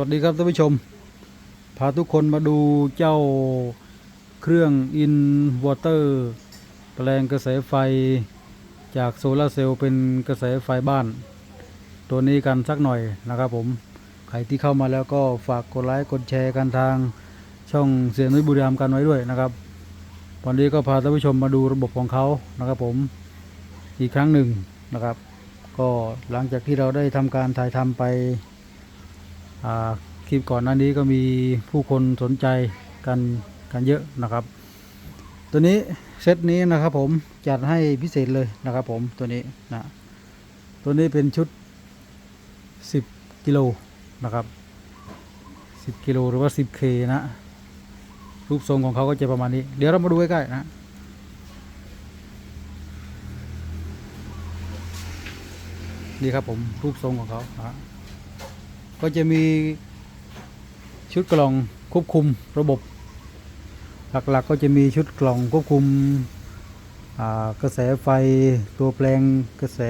วัสดีครับท่านผู้ชม พาทุกคนมาดูเจ้าเครื่องอินวอเตอร์แปลงกระแสไฟจากโซลาเซลล์เป็นกระแสไฟบ้าน ตัวนี้กันสักหน่อยนะครับผม ใครที่เข้ามาแล้วก็ฝากกดไลค์กดแชร์กันทางช่องเสียงนุ้ยบุรีรัมกันไว้ด้วยนะครับวันนี้ก็พาท่านผู้ชมมาดูระบบของเขานะครับผมอีกครั้งหนึ่งนะครับ ก็หลังจากที่เราได้ทำการถ่ายทำไป คลิปก่อนหน้านี้ก็มีผู้คนสนใจกันกันเยอะนะครับ ตัวนี้เซตนี้นะครับผมจัดให้พิเศษเลยนะครับผมตัวนี้นะตัวนี้เป็นชุด 10 กิโลนะครับ 10 กิโลหรือว่า 10K นะรูปทรงของเขาก็จะประมาณนี้ เดี๋ยวเรามาดูใกล้ๆนะนี่ครับผมรูปทรงของเขานะ ก็จะมีชุดกล่องควบคุมระบบ หลักๆก็จะมีชุดกล่องควบคุมกระแสไฟตัวแปลงกระแส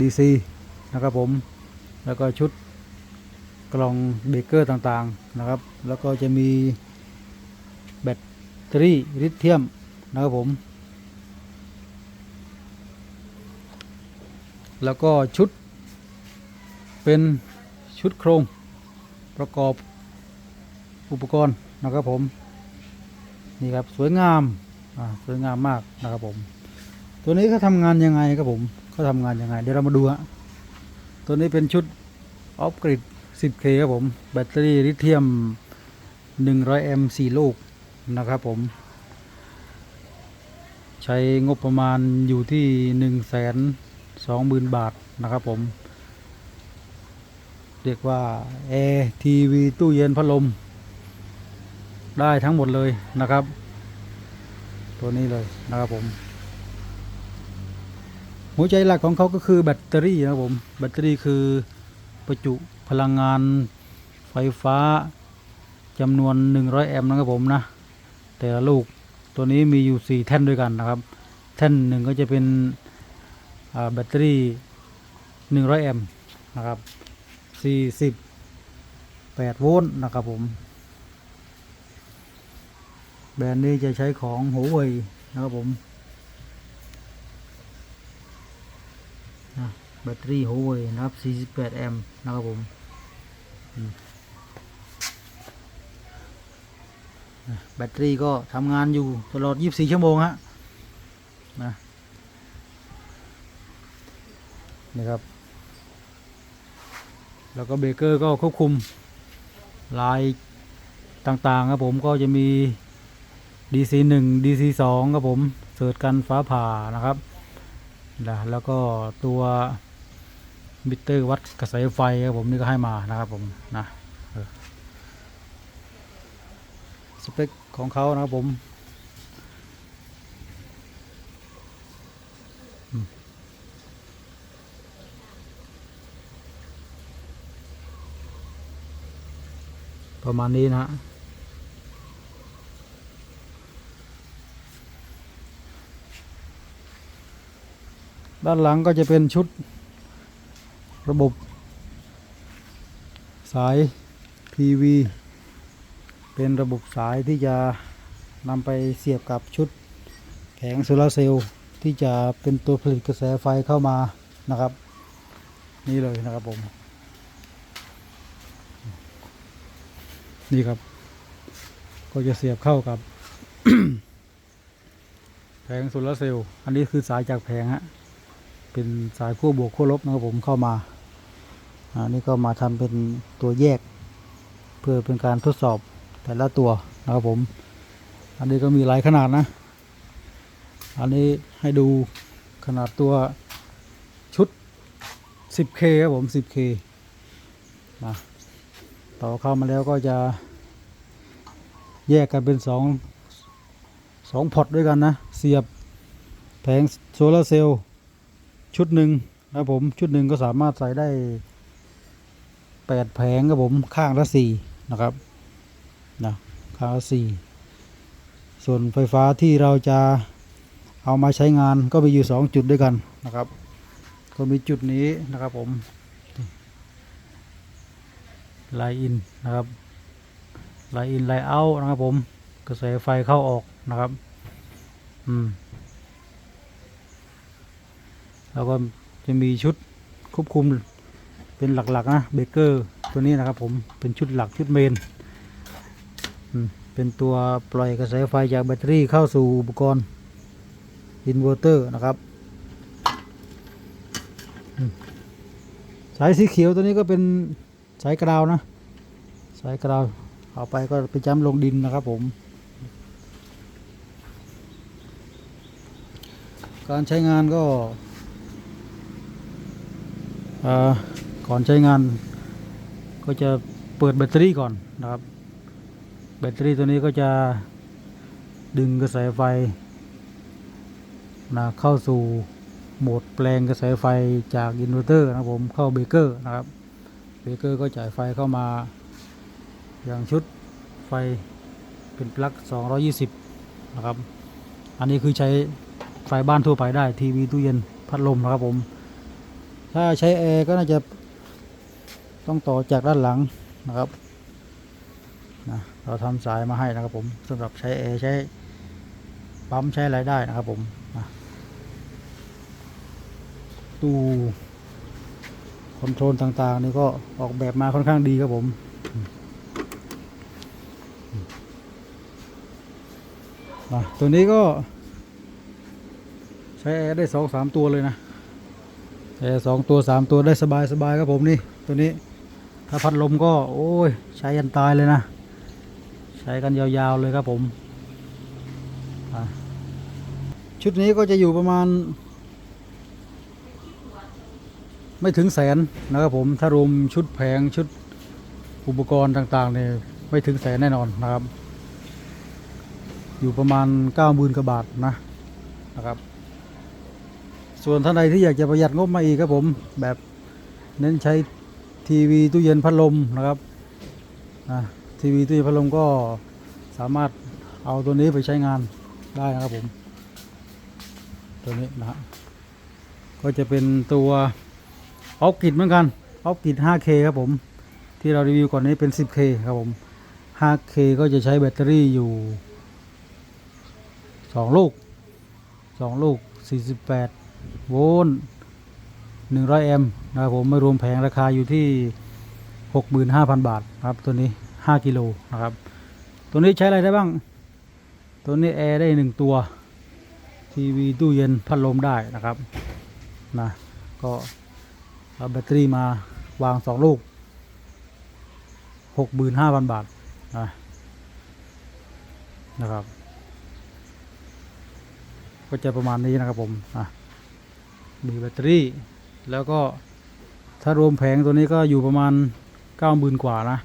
ดีซีนะครับผม แล้วก็ชุดกล่องเบเกอร์ต่างๆนะครับ แล้วก็จะมีแบตเตอรี่ลิเธียมนะครับผม แล้วก็ชุด เป็นชุดโครงประกอบอุปกรณ์นะครับผม นี่ครับสวยงามอ่าสวยงามมากนะครับผม ตัวนี้เขาทำงานยังไงครับผมเขาทำงานยังไง เดี๋ยวเรามาดูฮะตัวนี้เป็นชุดออฟกริด 10K ครับผม แบตเตอรี่ลิเธียม 100 แอมป์4ลูกนะครับผม ใช้งบประมาณอยู่ที่ 120,000 บาทนะครับผม เรียกว่าแอร์ทีวีตู้เย็นพัดลม ได้ทั้งหมดเลยนะครับ ตัวนี้เลยนะครับผมหัวใจหลักของเขาก็คือแบตเตอรี่นะครับผมแบตเตอรี่คือประจุพลังงานไฟฟ้าจำนวน 100 แอมป์นะครับผมนะแต่ละลูกตัวนี้มีอยู่ 4 แท่นด้วยกันนะครับ แท่นหนึ่งก็จะเป็นแบตเตอรี่ 100 แอมป์นะครับ 48 โวลต์นะครับผม แบรนด์นี้จะใช้ของหัวเว่ยนะครับผมแบตเตอรี่หัวเว่ยนะครับ 48 แอมป์นะครับผมแบตเตอรี่ก็ทำงานอยู่ตลอด 24 ชั่วโมงฮะนะนะครับ แล้วก็เบรกเกอร์ก็ควบคุมลายต่างๆครับผมก็จะมี DC 1 DC 2ครับผมเสิร์ชกันฟ้าผ่านะครับนะแล้วก็ตัวมิเตอร์วัดกระแสไฟครับผมนี่ก็ให้มานะครับผมนะสเปคของเขานะครับผม ประมาณนี้นะด้านหลังก็จะเป็นชุดระบบ สาย PV เป็นระบบสายที่จะนำไปเสียบกับชุดแผงโซลาร์เซลล์ที่จะเป็นตัวผลิตกระแสไฟเข้ามานะครับ นี่เลยนะครับผม นี่ครับ ก็จะเสียบเข้ากับ แผงโซลาร์เซลล์อันนี้คือสายจากแผงฮะเป็นสายขั้วบวกขั้วลบนะครับผมเข้ามาอันนี้ก็มาทำเป็นตัวแยก เพื่อเป็นการทดสอบแต่ละตัวนะครับผม อันนี้ก็มีหลายขนาดนะ อันนี้ให้ดูขนาดตัวชุด 10K ครับผม 10K นะ ต่อเข้ามาแล้วก็จะแยกกันเป็นสองสองพอร์ตด้วยกันนะ เสียบแผงโซลาร์เซลล์ชุดหนึ่งนะผมชุดหนึ่งก็สามารถใส่ได้แปดแผงครับผมข้างละสี่นะครับนะข้างละสี่ส่วนไฟฟ้าที่เราจะเอามาใช้งานก็มีอยู่สองจุดด้วยกันนะครับ ก็มีจุดนี้นะครับผม ไลน์อินนะครับไลน์อินไลน์เอานะครับผมกระแสไฟเข้าออกนะครับอืมแล้วก็จะมีชุดควบคุมเป็นหลักๆนะเบเกอร์ตัวนี้นะครับผมเป็นชุดหลักชุดเมนเป็นตัวปล่อยกระแสไฟจากแบตเตอรี่เข้าสู่อุปกรณ์อินเวอร์เตอร์นะครับสายสีเขียวตัวนี้ก็เป็น สายกราวนะ สายกราวเอาไปก็ไปจ้ำลงดินนะครับผม การใช้งานก็ก่อนใช้งานก็จะเปิดแบตเตอรี่ก่อนนะครับ แบตเตอรี่ตัวนี้ก็จะดึงกระแสไฟนะเข้าสู่โหมดแปลงกระแสไฟจากอินเวอร์เตอร์นะครับผมเข้าเบรกเกอร์นะครับ เบเกอร์ก็จ่ายไฟเข้ามา อย่างชุดไฟเป็นปลั๊ก 220 นะครับ อันนี้คือใช้ไฟบ้านทั่วไปได้ ทีวีตู้เย็นพัดลมนะครับผม ถ้าใช้แอร์ก็น่าจะต้องต่อจากด้านหลังนะครับนะเราทำสายมาให้นะครับผมสำหรับใช้แอร์ใช้ปั๊มใช้อะไรได้นะครับผมนะตู้ คอนโทรลต่างๆนี่ก็ออกแบบมาค่อนข้างดีครับผม ตัวนี้ก็ ใช้แอร์ได้สองสามตัวเลยนะแอร์สองตัวสามตัวได้สบายสบายครับผมนี่ ตัวนี้ถ้าพัดลมก็ โอ้ย ใช้ยันตายเลยนะ ใช้กันยาวๆเลยครับผม ชุดนี้ก็จะอยู่ประมาณ ไม่ถึงแสนนะครับผมถ้ารวมชุดแผงชุดอุปกรณ์ต่างๆเนี่ยไม่ถึงแสนแน่นอนนะครับ อยู่ประมาณ9ก้าหมื่นกว่าบาทนะนะครับ ส่วนท่านใดที่อยากจะประหยัดงบมาอีกครับผมแบบเน้นใช้ทีวีตู้เย็นพัดลมนะครับนะทีวีตู้เย็นพัดลมก็สามารถเอาตัวนี้ไปใช้งานได้นะครับผม ตัวนี้นะฮะก็จะเป็นตัว ออฟกิดเหมือนกันออฟกิด 5K ครับผม ที่เรารีวิวก่อนนี้เป็น 10K ครับผม 5K ก็จะใช้แบตเตอรี่อยู่สองลูกสองลูก 48 โวลต์100 แอมป์นะครับผมไม่รวมแผงราคาอยู่ที่ 65,000 บาทนะครับ ตัวนี้ 5 กิโลนะครับ ตัวนี้ใช้อะไรได้บ้าง ตัวนี้แอร์ได้ 1 ตัว ทีวีตู้เย็นพัดลมได้นะครับนะก็ เอาแบตเตอรี่มาวาง2ลูก65,000บาทนะนะครับ ก็จะประมาณนี้นะครับผมมีแบตเตอรี่ แล้วก็ถ้ารวมแผงตัวนี้ก็อยู่ประมาณเก้าหมื่นกว่านะ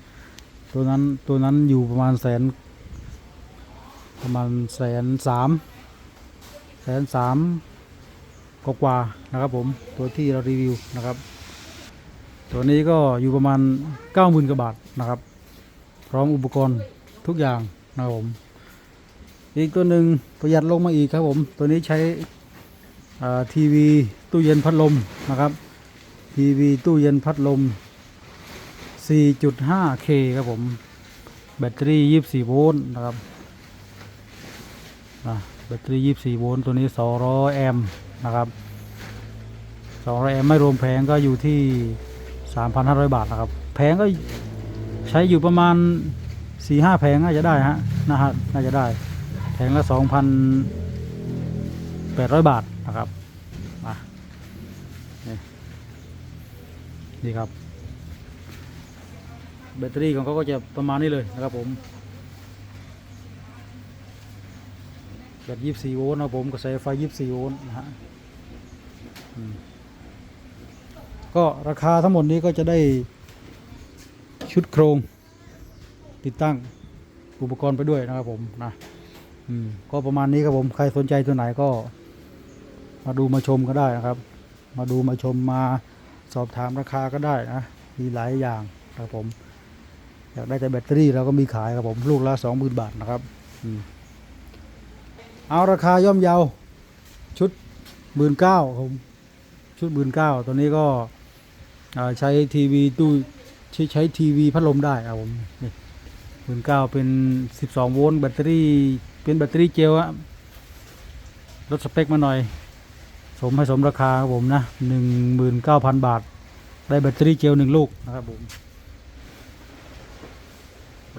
ตัวนั้นตัวนั้นอยู่ประมาณแสนประมาณแสนสามแสนสามกว่านะครับผมตัวที่เรารีวิวนะครับ ตัวนี้ก็อยู่ประมาณเก้าหมื่นกว่าบาทนะครับ พร้อมอุปกรณ์ทุกอย่างนะครับผม อีกตัวหนึ่งประหยัดลงมาอีกครับผม ตัวนี้ใช้ทีวีตู้เย็นพัดลมนะครับทีวีตู้เย็นพัดลม 4.5K ครับผม แบตเตอรี่ 24 โวลต์นะครับอะแบตเตอรี่ 24 โวลต์ตัวนี้ 200 แอมป์นะครับ 200 แอมป์ไม่รวมแผงก็อยู่ที่ 3,500 บาทนะครับ แผงก็ใช้อยู่ประมาณ 4-5 แผงน่าจะได้ฮะนะฮะน่าจะได้ แผงละสองพันแปดร้อยบาทนะครับมานี่ครับ แบตเตอรี่ของเขาก็จะประมาณนี้เลยนะครับผมแบตยี่สี่โวลต์นะผมกระแสไฟยี่สี่โวลต์นะฮะ ก็ราคาทั้งหมดนี้ก็จะได้ชุดโครง ติดตั้งอุปกรณ์ไปด้วยนะครับผมนะอืมก็ประมาณนี้ครับผมใครสนใจตัวไหนก็ มาดูมาชมก็ได้นะครับ มาดูมาชมมาสอบถามราคาก็ได้นะ มีหลายอย่างครับผม อยากได้แต่แบตเตอรี่เราก็มีขายครับผม ลูกละสองหมื่นบาทนะครับอืมเอาราคาย่อมเยา ชุดหมื่นเก้าผม ชุดหมื่นเก้าตัวนี้ก็ ใช้ทีวีตู้ใช้ใช้ทีวีพัดลมได้ครับผมนี่หมื่นเก้าเป็นสิบสองโวลต์แบตเตอรี่เป็นแบตเตอรี่เจลอะลดสเปคมาหน่อย สมให้สมราคาครับผมนะหนึ่งหมื่นเก้าพันบาท ได้แบตเตอรี่เจลหนึ่งลูกนะครับผม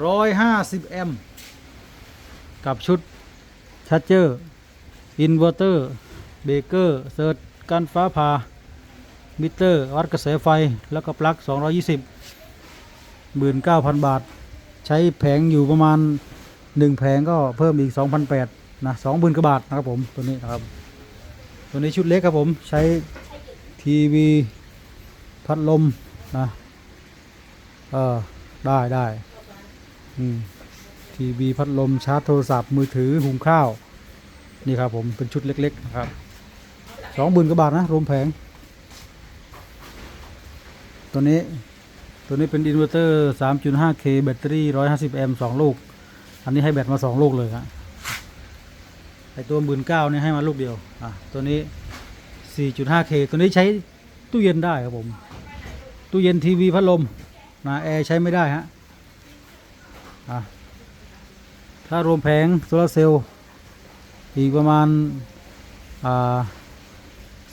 ร้อยห้าสิบแอมป์กับชุดชาร์จเจอร์ อินเวอร์เตอร์ เบเกอร์ เซิร์ชกันฟ้าผ่า มิเตอร์วัดกระแสไฟแล้วก็ปลั๊ก220 19,000 บาท ใช้แผงอยู่ประมาณ 1 แผงก็เพิ่มอีก 2,800นะ20,000กว่าบาทนะครับผมตัวนี้นะครับ ตัวนี้ชุดเล็กครับผมใช้ทีวีพัดลมนะเออได้ได้ทีวีพัดลมชาร์จโทรศัพท์มือถือหุงข้าว นี่ครับผมเป็นชุดเล็กๆนะครับสองหมื่นกว่าบาทนะรวมแผง ตัวนี้ ตัวนี้เป็นอินเวอร์เตอร์ 3.5K แบตเตอรี่ 150 แอมป์สองลูก อันนี้ให้แบตมาสองลูกเลยครับไอตัวหมื่นเก้าเนี่ยให้มาลูกเดียว อะ ตัวนี้ 4.5K ตัวนี้ใช้ตู้เย็นได้ครับผม ตู้เย็นทีวีพัดลมนะแอร์ใช้ไม่ได้ฮะ อะ ถ้ารวมแผงโซลาเซลล์อีกประมาณ อ่า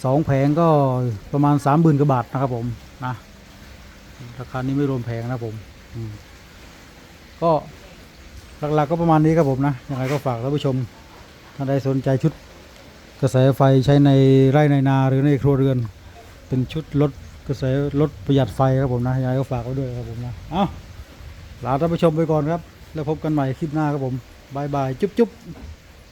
สองแผงก็ประมาณสามหมื่นกว่าบาทนะครับผม นะ ราคานี้ไม่รวมแผงนะผมก็หลักๆก็ประมาณนี้ครับผมนะยังไงก็ฝากท่านผู้ชมท่านใดสนใจชุดกระแสไฟใช้ในไร่ในนาหรือในครัวเรือน เป็นชุดลดกระแสลดประหยัดไฟครับผมนะยังไงก็ฝากไว้ด้วยครับผมนะเอ้าลาท่านผู้ชมไปก่อนครับ แล้วพบกันใหม่คลิปหน้าครับผมบายบายจุ๊บจุ๊บ